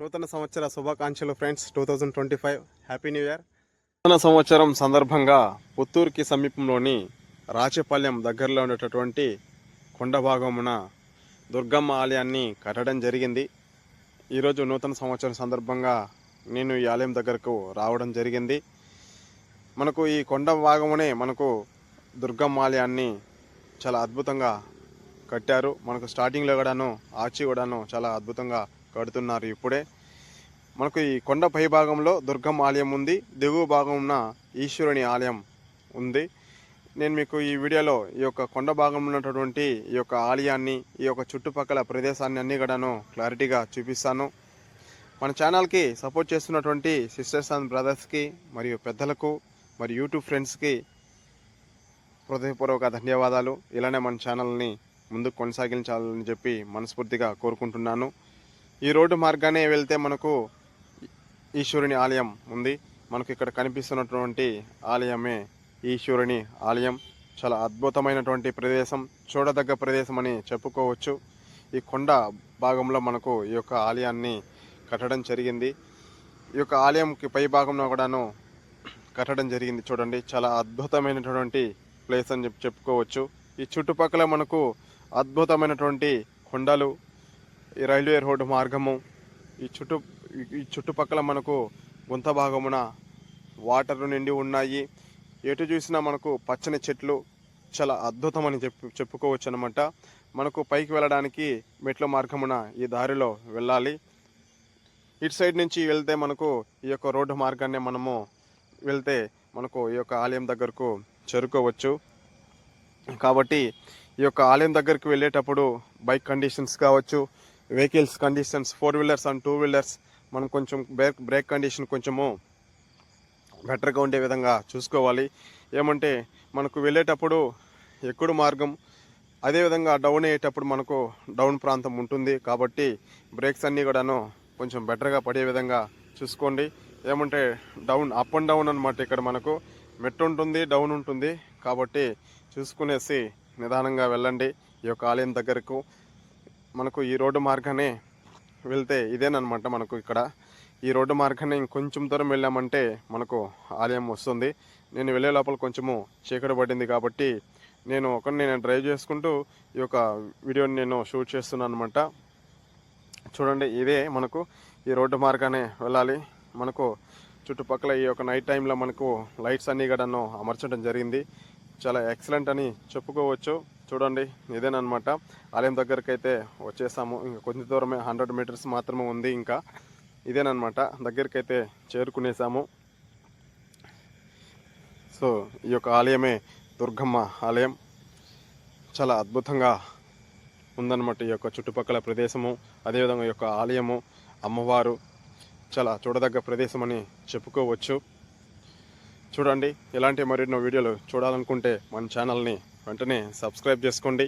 నూతన సంవత్సర శుభాకాంక్షలు friends two thousand twenty five happy new year నూతన సంవత్సరం సందర్భంగా పుత్తూరుకి సమీపంలోని రాచపాలెం దగ్గరలో ఉండేటటువంటి కొండ భాగమున దుర్గమ్మ ఆలయాన్ని కట్టడం జరిగింది. ఈరోజు నూతన సంవత్సరం సందర్భంగా నేను ఈ ఆలయం దగ్గరకు రావడం జరిగింది. మనకు ఈ కొండ భాగమునే మనకు దుర్గమ్మ ఆలయాన్ని చాలా అద్భుతంగా కట్టారు. మనకు స్టార్టింగ్లో కూడాను ఆచి కూడాను చాలా అద్భుతంగా కడుతున్నారు ఇప్పుడే. మనకు ఈ కొండ పై భాగంలో దుర్గమ్మ ఆలయం ఉంది. దిగువ భాగంన ఈశ్వరుని ఆలయం ఉంది. నేను మీకు ఈ వీడియోలో ఈ యొక్క కొండ భాగంలో ఉన్నటువంటి ఈ యొక్క ఆలయాన్ని ఈ యొక్క చుట్టుపక్కల ప్రదేశాన్ని అన్ని కూడాను క్లారిటీగా చూపిస్తాను. మన ఛానల్కి సపోర్ట్ చేస్తున్నటువంటి సిస్టర్స్ అండ్ బ్రదర్స్కి మరియు పెద్దలకు మరియు యూట్యూబ్ ఫ్రెండ్స్కి హృదయపూర్వక ధన్యవాదాలు. ఇలానే మన ఛానల్ని ముందుకు కొనసాగించాలని చెప్పి మనస్ఫూర్తిగా కోరుకుంటున్నాను. ఈ రోడ్డు మార్గానే వెళ్తే మనకు ఈశ్వరుని ఆలయం ఉంది. మనకు ఇక్కడ కనిపిస్తున్నటువంటి ఆలయమే ఈశ్వరుని ఆలయం. చాలా అద్భుతమైనటువంటి ప్రదేశం చూడదగ్గ ప్రదేశం అని చెప్పుకోవచ్చు. ఈ కొండ భాగంలో మనకు ఈ యొక్క ఆలయాన్ని కట్టడం జరిగింది. ఈ యొక్క ఆలయంకి పై భాగంలో కూడాను కట్టడం జరిగింది చూడండి. చాలా అద్భుతమైనటువంటి ప్లేస్ అని చెప్పి చెప్పుకోవచ్చు. ఈ చుట్టుపక్కల మనకు అద్భుతమైనటువంటి కొండలు ఈ రైల్వే రోడ్డు మార్గము ఈ చుట్టు ఈ చుట్టుపక్కల మనకు గుంత భాగమున వాటర్ నిండి ఉన్నాయి. ఎటు చూసినా మనకు పచ్చని చెట్లు చాలా అద్భుతమని చెప్పు చెప్పుకోవచ్చు అనమాట మనకు పైకి వెళ్ళడానికి మెట్ల మార్గమున ఈ దారిలో వెళ్ళాలి. ఇటు సైడ్ నుంచి వెళ్తే మనకు ఈ యొక్క రోడ్డు మార్గాన్ని మనము వెళ్తే మనకు ఈ యొక్క ఆలయం దగ్గరకు చేరుకోవచ్చు. కాబట్టి ఈ యొక్క ఆలయం దగ్గరికి వెళ్ళేటప్పుడు బైక్ కండిషన్స్ కావచ్చు vehicles conditions four wheelers and two wheelers మనం కొంచెం బ్రేక్ బ్రేక్ కండిషన్ కొంచెము బెటర్గా ఉండే విధంగా చూసుకోవాలి. ఏమంటే మనకు వెళ్ళేటప్పుడు ఎక్కుడు మార్గం అదేవిధంగా డౌన్ అయ్యేటప్పుడు మనకు డౌన్ ప్రాంతం ఉంటుంది. కాబట్టి బ్రేక్స్ అన్నీ కూడాను కొంచెం బెటర్గా పడే విధంగా చూసుకోండి. ఏమంటే డౌన్ అప్ అండ్ డౌన్ అనమాట ఇక్కడ మనకు. మెట్టు ఉంటుంది డౌన్ ఉంటుంది. కాబట్టి చూసుకునేసి నిదానంగా వెళ్ళండి. ఈ యొక్క ఆలయం దగ్గరకు మనకు ఈ రోడ్డు మార్గానే వెళ్తే ఇదేనమాట మనకు ఇక్కడ. ఈ రోడ్డు మార్గాన్ని ఇంకొంచెం దూరం వెళ్ళామంటే మనకు ఆలయం వస్తుంది. నేను వెళ్ళే లోపల కొంచెము చీకటి పడింది కాబట్టి నేను ఒకరిని నేను డ్రైవ్ చేసుకుంటూ ఈ యొక్క వీడియోని నేను షూట్ చేస్తున్నాను అనమాట చూడండి ఇదే మనకు ఈ రోడ్డు మార్గానే వెళ్ళాలి. మనకు చుట్టుపక్కల ఈ యొక్క నైట్ టైంలో మనకు లైట్స్ అన్నీ కూడాను అమర్చడం జరిగింది. చాలా ఎక్సలెంట్ అని చెప్పుకోవచ్చు. చూడండి ఇదేనమాట ఆలయం దగ్గరికి అయితే వచ్చేసాము. ఇంకా కొంచెం దూరమే హండ్రెడ్ మీటర్స్ మాత్రమే ఉంది ఇంకా. ఇదేనమాట దగ్గరికి అయితే చేరుకునేసాము. సో ఈ యొక్క ఆలయమే దుర్గమ్మ ఆలయం. చాలా అద్భుతంగా ఉందన్నమాట ఈ యొక్క చుట్టుపక్కల ప్రదేశము. అదేవిధంగా ఈ యొక్క ఆలయము అమ్మవారు చాలా చూడదగ్గ ప్రదేశం అని చెప్పుకోవచ్చు. చూడండి ఇలాంటి మరెన్నో వీడియోలు చూడాలనుకుంటే మన ఛానల్ని వెంటనే సబ్స్క్రైబ్ చేసుకోండి.